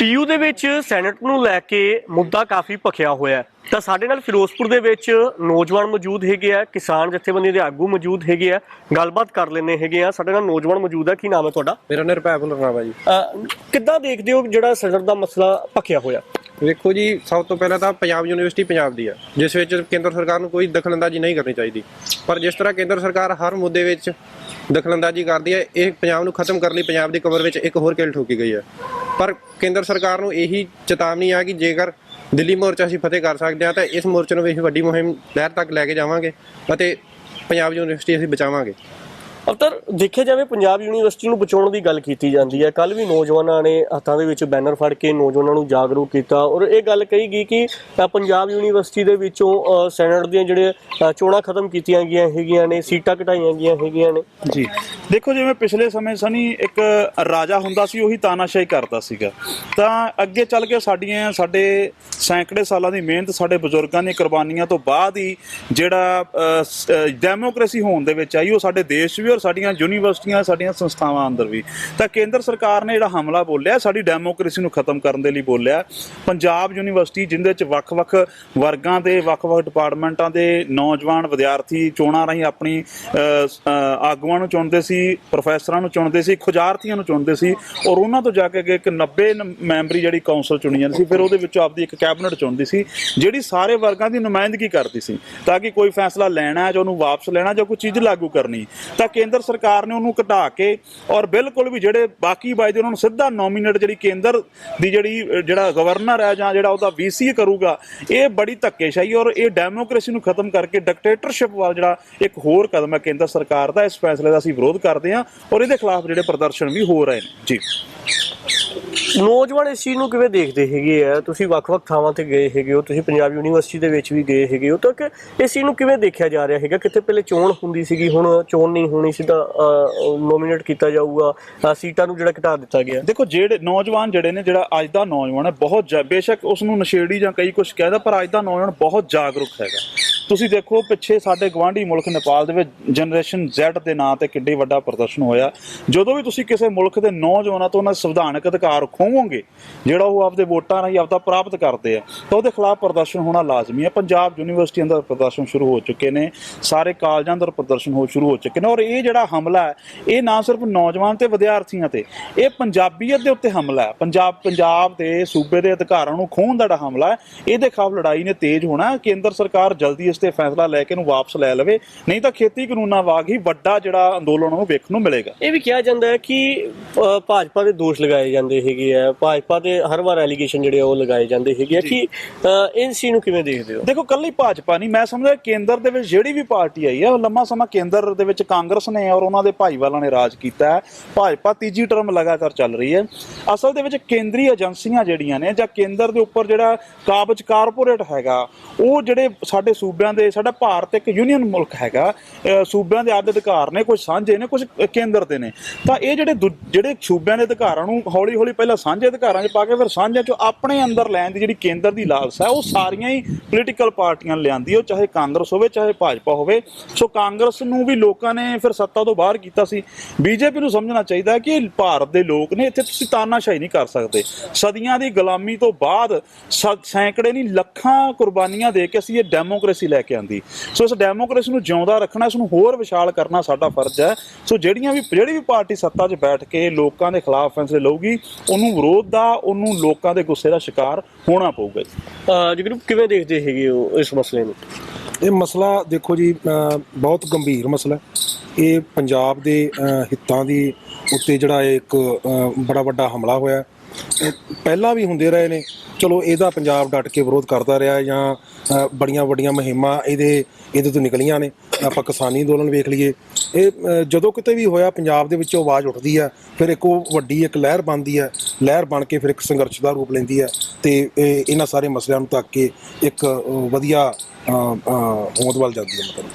PU ਦੇ ਵਿੱਚ senate ਨੂੰ ਲੈ ਕੇ ਮੁੱਦਾ ਕਾਫੀ ਭਖਿਆ ਹੋਇਆ ਹੈ। ਤਾਂ ਸਾਡੇ ਨਾਲ ਫਿਰੋਜ਼ਪੁਰ ਦੇ ਵਿੱਚ ਨੌਜਵਾਨ ਮੌਜੂਦ ਹੈਗੇ ਆ ਕਿਸਾਨ ਜਥੇਬੰਦੀ ਦੇ ਆਗੂ ਮੌਜੂਦ ਹੈਗੇ ਆ। ਗੱਲਬਾਤ ਕਰ ਲੈਣੇ ਹੈਗੇ ਆ। ਸਾਡੇ ਨਾਲ ਨੌਜਵਾਨ ਮੌਜੂਦ ਹੈ ਕੀ ਨਾਮ ਹੈ ਤੁਹਾਡਾ? ਮੇਰਾ ਨਿਰਭੈਪੁਲ ਰਣਾਵਾ ਜੀ। ਕਿੱਦਾਂ ਦੇਖਦੇ ਹੋ ਜਿਹੜਾ ਸੈਨੇਟ ਦਾ ਮਸਲਾ ਭਖਿਆ ਹੋਇਆ? ਵੇਖੋ ਜੀ, ਸਭ ਤੋਂ ਪਹਿਲਾਂ ਤਾਂ ਪੰਜਾਬ ਯੂਨੀਵਰਸਿਟੀ ਪੰਜਾਬ ਦੀ ਆ, ਜਿਸ ਵਿੱਚ ਕੇਂਦਰ ਸਰਕਾਰ ਨੂੰ ਕੋਈ ਦਖਲਅੰਦਾਜ਼ੀ ਨਹੀਂ ਕਰਨੀ ਚਾਹੀਦੀ। ਪਰ ਜਿਸ ਤਰ੍ਹਾਂ ਕੇਂਦਰ ਸਰਕਾਰ ਹਰ ਮੁੱਦੇ ਵਿੱਚ ਦਖਲਅੰਦਾਜ਼ੀ ਕਰਦੀ ਹੈ ਇਹ ਪੰਜਾਬ ਨੂੰ ਖਤਮ ਕਰਨ ਲਈ ਪੰਜਾਬ ਦੀ ਕਮਰ ਵਿੱਚ ਇੱਕ ਹੋਰ ਕਿਲ ਠੋਕੀ ਗਈ ਹੈ ਪਰ ਕੇਂਦਰ ਸਰਕਾਰ ਨੂੰ ਇਹੀ ਚੇਤਾਵਨੀ ਆ ਕਿ ਜੇਕਰ ਦਿੱਲੀ ਮੋਰਚਾ ਅਸੀਂ ਫਤਿਹ ਕਰ ਸਕਦੇ ਹਾਂ, ਤਾਂ ਇਸ ਮੋਰਚੇ ਨੂੰ ਵੀ ਵੱਡੀ ਮੁਹਿੰਮ ਲਹਿਰ ਤੱਕ ਲੈ ਕੇ ਜਾਵਾਂਗੇ ਅਤੇ ਪੰਜਾਬ ਯੂਨੀਵਰਸਿਟੀ ਅਸੀਂ ਬਚਾਵਾਂਗੇ। ਅਫਤਰ ਦੇਖਿਆ ਜਾਵੇ ਪੰਜਾਬ ਯੂਨੀਵਰਸਿਟੀ ਨੂੰ ਬਚਾਉਣ ਦੀ ਗੱਲ ਕੀਤੀ ਜਾਂਦੀ ਹੈ। ਕੱਲ ਵੀ ਨੌਜਵਾਨਾਂ ਨੇ ਹੱਥਾਂ ਦੇ ਵਿੱਚ ਬੈਨਰ ਫੜ ਕੇ ਨੌਜਵਾਨਾਂ ਨੂੰ ਜਾਗਰੂਕ ਕੀਤਾ ਔਰ ਇਹ ਗੱਲ ਕਹੀ ਗਈ ਕਿ ਪੰਜਾਬ ਯੂਨੀਵਰਸਿਟੀ ਦੇ ਵਿੱਚੋਂ ਸੈਨੇਟ ਦੀਆਂ ਜਿਹੜੇ ਚੋਣਾਂ ਖਤਮ ਕੀਤੀਆਂ ਗਈਆਂ ਹੈਗੀਆਂ ਨੇ, ਸੀਟਾਂ ਘਟਾਈਆਂ ਗਈਆਂ ਹੈਗੀਆਂ ਨੇ। ਜੀ। ਦੇਖੋ, ਜਿਵੇਂ ਪਿਛਲੇ ਸਮੇਂ ਸਨੀ ਇੱਕ ਰਾਜਾ ਹੁੰਦਾ ਸੀ, ਉਹੀ ਤਾਨਾਸ਼ਾਹੀ ਕਰਦਾ ਸੀਗਾ। ਤਾਂ ਅੱਗੇ ਚੱਲ ਕੇ ਸਾਡੀਆਂ, ਸਾਡੇ ਸੈਂਕੜੇ ਸਾਲਾਂ ਦੀ ਮਿਹਨਤ ਸਾਡੇ ਬਜ਼ੁਰਗਾਂ ਦੀਆਂ ਕੁਰਬਾਨੀਆਂ ਤੋਂ ਬਾਅਦ ਹੀ ਜਿਹੜਾ ਡੈਮੋਕ੍ਰੇਸੀ ਹੋਣ ਦੇ ਵਿੱਚ ਆਈ, ਉਹ ਸਾਡੇ ਦੇਸ਼ 'ਚ ਵੀ ਔਰ ਸਾਡੀਆਂ ਯੂਨੀਵਰਸਿਟੀਆਂ, ਸਾਡੀਆਂ ਸੰਸਥਾਵਾਂ ਅੰਦਰ ਵੀ। ਤਾਂ ਕੇਂਦਰ ਸਰਕਾਰ ਨੇ ਜਿਹੜਾ ਹਮਲਾ ਬੋਲਿਆ, ਸਾਡੀ ਡੈਮੋਕ੍ਰੇਸੀ ਨੂੰ ਖਤਮ ਕਰਨ ਦੇ ਲਈ ਬੋਲਿਆ। ਪੰਜਾਬ ਯੂਨੀਵਰਸਿਟੀ ਜਿੰਦੇ 'ਚ ਵੱਖ-ਵੱਖ ਵਰਗਾਂ ਦੇ, ਵੱਖ-ਵੱਖ ਡਿਪਾਰਟਮੈਂਟਾਂ ਦੇ ਨੌਜਵਾਨ ਵਿਦਿਆਰਥੀ ਚੋਣਾਂ ਰਾਹੀਂ ਆਪਣੀ ਆਗੂਆਂ ਨੂੰ ਚੁਣਦੇ ਸੀ, ਪ੍ਰੋਫੈਸਰਾਂ ਨੂੰ ਚੁਣਦੇ ਸੀ, ਖੁਜਾਰਥੀਆਂ ਨੂੰ ਚੁਣਦੇ ਸੀ। ਔਰ ਉਹਨਾਂ ਤੋਂ ਜਾ ਕੇ ਅੱਗੇ ਇੱਕ 90 ਨ- ਮੈਂਬਰੀ ਜਿਹੜੀ ਕੌਂਸਲ ਚੁਣੀ ਜਾਂਦੀ ਸੀ, ਫਿਰ ਉਹਦੇ ਵਿੱਚੋਂ ਆਪਦੀ ਇੱਕ ਕੈਬਨਿਟ ਚੁਣਦੀ ਸੀ, ਜਿਹੜੀ ਸਾਰੇ ਵਰਗਾਂ ਦੀ ਨੁਮਾਇੰਦਗੀ ਕਰਦੀ ਸੀ, ਤਾਂ ਕਿ ਕੋਈ ਫੈਸਲਾ ਲੈਣਾ ਹੈ ਜਾਂ ਉਹਨੂੰ ਵਾਪਸ ਲੈਣਾ ਜਾਂ ਕੋਈ ਚੀਜ਼ ਲਾਗੂ ਕਰਨੀ। ਤਾਂ ਕੇਂਦਰ ਸਰਕਾਰ ਨੇ ਉਹਨੂੰ ਘਟਾ ਕੇ ਔਰ ਬਿਲਕੁਲ ਵੀ ਜਿਹੜੇ ਬਾਕੀ ਬਾਈ ਦੇ ਉਹਨਾਂ ਨੂੰ ਸਿੱਧਾ ਨੋਮੀਨੇਟ ਜਿਹੜੀ ਕੇਂਦਰ ਦੀ ਜਿਹੜੀ ਜਿਹੜਾ ਗਵਰਨਰ ਹੈ ਜਾਂ ਜਿਹੜਾ ਉਹਦਾ ਵੀਸੀ ਕਰੂਗਾ, ਇਹ ਬੜੀ ਧੱਕੇਸ਼ਾਹੀ ਔਰ ਇਹ ਡੈਮੋਕ੍ਰੇਸੀ ਨੂੰ ਖਤਮ ਕਰਕੇ ਡਿਕਟੇਟਰਸ਼ਿਪ ਵੱਲ ਜਿਹੜਾ ਇੱਕ ਹੋਰ ਕਦਮ ਹੈ ਕੇਂਦਰ ਸਰਕਾਰ ਦਾ, ਇਸ ਫੈਸਲੇ ਦਾ ਅਸੀਂ ਵਿਰੋਧ ਕਰਦੇ ਹਾਂ ਔਰ ਇਹਦੇ ਖਿਲਾਫ ਜਿਹੜੇ ਪ੍ਰਦਰਸ਼ਨ ਵੀ ਹੋ ਰਹੇ ਨੇ। ਜੀ। ਨੌਜਵਾਨ ਇਸ ਚੀਜ਼ ਨੂੰ ਕਿਵੇਂ ਦੇਖਦੇ ਹੈਗੇ ਆ? ਤੁਸੀਂ ਵੱਖ-ਵੱਖ ਥਾਵਾਂ ਤੇ ਗਏ ਹੈਗੇ ਹੋ, ਤੁਸੀਂ ਪੰਜਾਬ ਯੂਨੀਵਰਸਿਟੀ ਦੇ ਵਿੱਚ ਵੀ ਗਏ ਹੈਗੇ ਹੋ, ਤਾਂ ਕਿ ਇਸ ਚੀਜ਼ ਨੂੰ ਕਿਵੇਂ ਦੇਖਿਆ ਜਾ ਰਿਹਾ ਹੈਗਾ? ਕਿੱਥੇ ਪਹਿਲੇ ਚੋਣ ਹੁੰਦੀ ਸੀਗੀ, ਹੁਣ ਚੋਣ ਨਹੀਂ ਹੋਣੀ ਸਿੱਧਾ ਨੋਮੀਨੇਟ ਕੀਤਾ ਜਾਊਗਾ ਸੀਟਾਂ ਨੂੰ ਜਿਹੜਾ ਘਟਾ ਦਿੱਤਾ ਗਿਆ। ਦੇਖੋ, ਜਿਹੜੇ ਨੌਜਵਾਨ ਜਿਹੜੇ ਨੇ, ਜਿਹੜਾ ਅੱਜ ਦਾ ਨੌਜਵਾਨ ਹੈ, ਬਹੁਤ ਬੇਸ਼ੱਕ ਉਸ ਨੂੰ ਨਸ਼ੇੜੀ ਜਾਂ ਕਈ ਕੁਝ ਕਹਿੰਦਾ ਪਰ ਅੱਜ ਦਾ ਨੌਜਵਾਨ ਬਹੁਤ ਜਾਗਰੂਕ ਹੈਗਾ। ਤੁਸੀਂ ਦੇਖੋ, ਪਿੱਛੇ ਸਾਡੇ ਗਵਾਂਢੀ ਮੁਲਕ ਨੇਪਾਲ ਦੇ ਵਿੱਚ ਜਨਰੇਸ਼ਨ Z ਦੇ ਨਾਂ ਤੇ ਕਿੱਡੀ ਵੱਡਾ ਪ੍ਰਦਰਸ਼ਨ ਹੋਇਆ। ਜਦੋਂ ਵੀ ਤੁਸੀਂ ਕਿਸੇ ਮੁਲਕ ਦੇ ਨੌਜਵਾਨਾਂ ਤੋਂ ਉਹਨਾਂ ਦੇ ਸੰਵਿਧਾਨਕ ਅਧਿਕਾਰ ਖੋਵੋਗੇ, ਜਿਹੜਾ ਉਹ ਆਪਦੇ ਵੋਟਾਂ ਰਾਹੀਂ ਆਪਦਾ ਪ੍ਰਾਪਤ ਕਰਦੇ ਆ, ਤਾਂ ਉਹਦੇ ਖਿਲਾਫ ਪ੍ਰਦਰਸ਼ਨ ਹੋਣਾ ਲਾਜ਼ਮੀ ਹੈ। ਪੰਜਾਬ ਯੂਨੀਵਰਸਿਟੀ ਅੰਦਰ ਪ੍ਰਦਰਸ਼ਨ ਸ਼ੁਰੂ ਹੋ ਚੁੱਕੇ ਨੇ, ਸਾਰੇ ਕਾਲਜਾਂ ਅੰਦਰ ਪ੍ਰਦਰਸ਼ਨ ਹੋ ਸ਼ੁਰੂ ਹੋ ਚੁੱਕੇ ਨੇ ਔਰ ਇਹ ਜਿਹੜਾ ਹਮਲਾ ਹੈ, ਇਹ ਨਾ ਸਿਰਫ ਨੌਜਵਾਨ ਤੇ ਵਿਦਿਆਰਥੀਆਂ ਤੇ, ਇਹ ਪੰਜਾਬੀਅਤ ਦੇ ਉੱਤੇ ਹਮਲਾ ਹੈ। ਪੰਜਾਬ ਪੰਜਾਬ ਦੇ ਸੂਬੇ ਦੇ ਅਧਿਕਾਰਾਂ ਨੂੰ ਖੋਹਣ ਦਾ ਜਿਹੜਾ ਹਮਲਾ ਹੈ, ਇਹਦੇ ਖਿਲਾਫ ਲੜਾਈ ਨੇ ਤੇਜ਼ ਹੋਣਾ ਕੇਂਦਰ ਸਰਕਾਰ ਜਲਦੀ ਇਸ ਤੇ ਫੈਸਲਾ ਲੈ ਕੇ ਇਹਨੂੰ ਵਾਪਸ ਲੈ ਲਵੇ ਨਹੀਂ ਤਾਂ ਖੇਤੀ ਕਾਨੂੰਨਾਂ ਵਾਂਗ ਹੀ ਵੱਡਾ ਜਿਹੜਾ ਅੰਦੋਲਨ ਉਹ ਵੇਖਣ ਨੂੰ ਮਿਲੇਗਾ। ਇਹ ਵੀ ਕਿਹਾ ਜਾਂਦਾ ਹੈ ਕਿ ਭਾਜਪਾ ਦੇ ਦੋਸ਼ ਲਗਾਏ ਜਾਂਦੇ ਹੈਗੇ ਆ। ਭਾਜਪਾ ਦੇ ਹਰ ਵਾਰ ਐਲੀਗੇਸ਼ਨ ਜਿਹੜੇ ਉਹ ਲਗਾਏ ਜਾਂਦੇ ਹੈਗੇ ਆ ਕਿ ਇਸ ਚੀਜ਼ ਨੂੰ ਕਿਵੇਂ ਦੇਖਦੇ ਹੋ? ਦੇਖੋ ਕੱਲੀ ਭਾਜਪਾ ਨਹੀਂ ਮੈਂ ਸਮਝਦਾ ਕੇਂਦਰ ਦੇ ਵਿੱਚ ਜਿਹੜੀ ਵੀ ਪਾਰਟੀ ਆਈ ਹੈ ਉਹ ਲੰਮਾ ਸਮਾਂ ਕੇਂਦਰ ਦੇ ਵਿੱਚ ਕਾਂਗਰਸ ਨੇ ਔਰ ਉਹਨਾਂ ਦੇ ਭਾਈਵਾਲਾਂ ਨੇ ਰਾਜ ਕੀਤਾ ਹੈ। ਭਾਜਪਾ ਤੀਜੀ ਟਰਮ ਲਗਾਤਾਰ ਚੱਲ ਰਹੀ ਹੈ। ਅਸਲ ਦੇ ਵਿੱਚ ਕੇਂਦਰੀ ਏਜੰਸੀਆਂ ਜਿਹੜੀਆਂ ਨੇ ਜਾਂ ਕੇਂਦਰ ਦੇ ਉੱਪਰ ਜਿਹੜਾ ਕਾਬਜ ਕਾਰਪੋਰੇਟ ਹੈਗਾ ਉਹ ਜਿਹੜੇ ਸਾਡੇ ਸੂਬਿਆਂ ਦੇ, ਸਾਡਾ ਭਾਰਤ ਇੱਕ ਯੂਨੀਅਨ ਮੁਲਕ ਹੈਗਾ। ਸੂਬਿਆਂ ਦੇ ਆਦ ਅਧਿਕਾਰ ਨੇ ਕੁਝ ਸਾਂਝੇ ਨੇ ਕੁਝ ਕੇਂਦਰ ਦੇ ਨੇ। ਤਾਂ ਇਹ ਜਿਹੜੇ ਜਿਹੜੇ ਸੂਬਿਆਂ ਦੇ ਅਧਿਕਾਰਾਂ ਨੂੰ ਹੌਲੀ ਹੌਲੀ ਪਹਿਲਾਂ ਸਾਂਝੇ ਅਧਿਕਾਰਾਂ 'ਚ ਪਾ ਕੇ ਫਿਰ ਸਾਂਝਿਆਂ 'ਚੋਂ ਆਪਣੇ ਅੰਦਰ ਲੈਣ ਦੀ ਜਿਹੜੀ ਕੇਂਦਰ ਦੀ ਲਾਲਸਾ ਹੈ, ਉਹ ਸਾਰੀਆਂ ਹੀ ਪੋਲੀਟੀਕਲ ਪਾਰਟੀਆਂ ਲਿਆਂਦੀ ਉਹ ਚਾਹੇ ਕਾਂਗਰਸ ਹੋਵੇ, ਚਾਹੇ ਭਾਜਪਾ ਹੋਵੇ। ਸੋ ਕਾਂਗਰਸ ਨੂੰ ਵੀ ਲੋਕਾਂ ਨੇ ਫਿਰ ਸੱਤਾ ਤੋਂ ਬਾਹਰ ਕੀਤਾ ਸੀ। ਬੀਜੇਪੀ ਨੂੰ ਸਮਝਣਾ ਚਾਹੀਦਾ ਕਿ ਭਾਰਤ ਦੇ ਲੋਕ ਨੇ ਇੱਥੇ ਤੁਸੀਂ ਤਾਨਾਸ਼ਾਹੀ ਨਹੀਂ ਕਰ ਸਕਦੇ। ਸਦੀਆਂ ਦੀ ਗੁਲਾਮੀ ਤੋਂ ਬਾਅਦ ਸ- ਸੈਂਕੜੇ ਨਹੀਂ, ਲੱਖਾਂ ਕੁਰਬਾਨੀਆਂ ਦੇ ਕੇ ਅਸੀਂ ਇਹ ਡੈਮੋਕ੍ਰੇਸੀ ਲੈ ਕੇ ਆਂਦੀ। ਸੋ ਇਸ ਡੈਮੋਕ੍ਰੇਸੀ ਨੂੰ ਜਿਉਂਦਾ ਰੱਖਣਾ ਇਸ ਨੂੰ ਹੋਰ ਵਿਸ਼ਾਲ ਕਰਨਾ ਸਾਡਾ ਫਰਜ਼ ਹੈ। ਸੋ ਜਿਹੜੀਆਂ ਵੀ ਜਿਹੜੀ ਵੀ ਪਾਰਟੀ ਸੱਤਾ 'ਚ ਬੈਠ ਕੇ ਲੋਕਾਂ ਦੇ ਖਿਲਾਫ ਫੈਸਲੇ ਲਊਗੀ ਉਹਨੂੰ ਵਿਰੋਧ ਦਾ ਉਹਨੂੰ ਲੋਕਾਂ ਦੇ ਗੁੱਸੇ ਦਾ ਸ਼ਿਕਾਰ ਹੋਣਾ ਪਊਗਾ ਜੀ। ਅ, ਜਗਰੂ ਕਿਵੇਂ ਦੇਖਦੇ ਹੈਗੇ ਹੋ ਇਸ ਮਸਲੇ ਨੂੰ? ਇਹ ਮਸਲਾ ਦੇਖੋ ਜੀ ਬਹੁਤ ਗੰਭੀਰ ਮਸਲਾ ਹੈ। ਇਹ ਪੰਜਾਬ ਦੇ ਹਿੱਤਾਂ ਦੀ ਉੱਤੇ ਜਿਹੜਾ ਇਹ ਇੱਕ ਬੜਾ ਵੱਡਾ ਹਮਲਾ ਹੋਇਆ ਪਹਿਲਾਂ ਵੀ ਹੁੰਦੇ ਰਹੇ ਨੇ। ਚਲੋ, ਇਹਦਾ ਪੰਜਾਬ ਡਟ ਕੇ ਵਿਰੋਧ ਕਰਦਾ ਰਿਹਾ ਜਾਂ ਬੜੀਆਂ ਵੱਡੀਆਂ ਮੁਹਿੰਮਾਂ ਇਹਦੇ ਇਹਦੇ ਤੋਂ ਨਿਕਲੀਆਂ ਨੇ। ਆਪਾਂ ਕਿਸਾਨੀ ਅੰਦੋਲਨ ਵੇਖ ਲਈਏ। ਇਹ ਜਦੋਂ ਕਿਤੇ ਵੀ ਹੋਇਆ ਪੰਜਾਬ ਦੇ ਵਿੱਚੋਂ ਆਵਾਜ਼ ਉੱਠਦੀ ਹੈ, ਫਿਰ ਇੱਕ ਉਹ ਵੱਡੀ ਇੱਕ ਲਹਿਰ ਬਣਦੀ ਹੈ। ਲਹਿਰ ਬਣ ਕੇ ਫਿਰ ਇੱਕ ਸੰਘਰਸ਼ ਦਾ ਰੂਪ ਲੈਂਦੀ ਹੈ ਤੇ ਇਹਨਾਂ ਸਾਰੇ ਮਸਲਿਆਂ ਨੂੰ ਤੱਕ ਕੇ ਇੱਕ ਵਧੀਆ ਹੋਂਦ ਵੱਲ ਜਾਂਦੀ ਹੈ ਮਤਲਬ।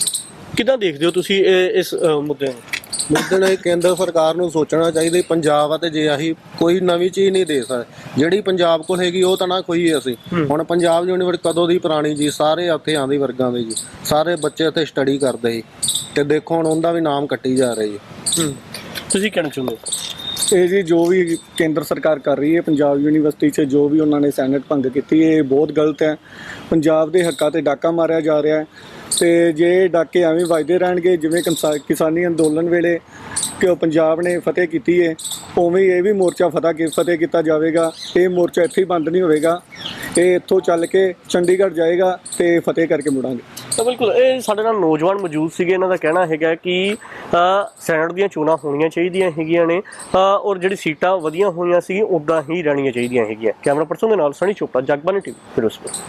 ਕਿੱਦਾਂ ਦੇਖਦੇ ਹੋ ਤੁਸੀਂ ਇਹ- ਇਸ ਮੁੱਦੇ ਨੂੰ? ਮੁੱਦਣ ਇਹ ਕੇਂਦਰ ਸਰਕਾਰ ਨੂੰ ਸੋਚਣਾ ਚਾਹੀਦਾ ਪੰਜਾਬ ਆ ਤੇ ਜੇ ਅਸੀਂ ਕੋਈ ਨਵੀਂ ਚੀਜ਼ ਨਹੀਂ ਦੇ ਸਕਦੇ ਜਿਹੜੀ ਪੰਜਾਬ ਕੋਲ ਹੈਗੀ ਉਹ ਤਾਂ ਨਾ ਕੋਈ ਅਸੀਂ। ਹੁਣ ਪੰਜਾਬ ਯੂਨੀਵਰਸਿਟੀ ਕਦੋਂ ਦੀ ਪੁਰਾਣੀ ਜੀ? ਸਾਰੇ ਉੱਥੇ ਆਂਦੀ ਵਰਗਾਂ ਦੇ ਜੀ। ਸਾਰੇ ਬੱਚੇ ਉੱਥੇ ਸਟੱਡੀ ਕਰਦੇ ਤੇ ਦੇਖੋ ਹੁਣ ਉਹਦਾ ਵੀ ਨਾਮ ਕੱਟੀ ਜਾ ਰਿਹਾ ਜੀ। ਤੁਸੀਂ ਕਹਿਣਾ ਚਾਹੁੰਦੇ ਇਹ ਜੀ ਜੋ ਵੀ ਕੇਂਦਰ ਸਰਕਾਰ ਕਰ ਰਹੀ ਹੈ, ਪੰਜਾਬ ਯੂਨੀਵਰਸਿਟੀ 'ਚ ਜੋ ਵੀ ਉਹਨਾਂ ਨੇ ਸੈਨੇਟ ਭੰਗ ਕੀਤੀ, ਇਹ ਬਹੁਤ ਗਲਤ ਹੈ। ਪੰਜਾਬ ਦੇ ਹੱਕਾਂ ਤੇ ਡਾਕਾ ਮਾਰਿਆ ਜਾ ਰਿਹਾ ਹੈ ਤੇ ਜੇ ਡਾਕੇ ਐਵੇਂ ਵੱਜਦੇ ਰਹਿਣਗੇ, ਜਿਵੇਂ ਕਿਸਾ- ਕਿਸਾਨੀ ਅੰਦੋਲਨ ਵੇਲੇ ਕਿ ਪੰਜਾਬ ਨੇ ਫਤਿਹ ਕੀਤੀ ਹੈ ਉਵੇਂ ਇਹ ਵੀ ਮੋਰਚਾ ਫਤਿਹ ਕੀ, ਫਤਿਹ ਕੀਤਾ ਜਾਵੇਗਾ। ਇਹ ਮੋਰਚਾ ਇੱਥੇ ਹੀ ਬੰਦ ਨਹੀਂ ਹੋਵੇਗਾ। ਇਹ ਇੱਥੋਂ ਚੱਲ ਕੇ ਚੰਡੀਗੜ੍ਹ ਜਾਏਗਾ ਤੇ ਫਤਿਹ ਕਰਕੇ ਮੁੜਾਂਗੇ। ਤਾਂ ਬਿਲਕੁਲ, ਇਹ ਸਾਡੇ ਨਾਲ ਨੌਜਵਾਨ ਮੌਜੂਦ ਸੀਗੇ, ਇਹਨਾਂ ਦਾ ਕਹਿਣਾ ਹੈਗਾ ਕਿ ਸੈਨੇਟ ਦੀਆਂ ਚੋਣਾਂ ਹੋਣੀਆਂ ਚਾਹੀਦੀਆਂ ਹੈਗੀਆਂ ਨੇ ਔਰ ਜਿਹੜੀ ਸੀਟਾਂ ਵਧੀਆਂ ਹੋਈਆਂ ਸੀ ਉਦਾਂ ਹੀ ਰਹਿਣੀਆਂ ਚਾਹੀਦੀਆਂ ਹੈਗੀਆਂ। ਕੈਮਰਾ ਪਰਸਨ ਦੇ ਨਾਲ ਸਣੀ ਚੋਪੜਾ ਜਗਬਾਨੀ ਟੀਵੀ, ਫਿਰੋਜ਼ਪੁਰ।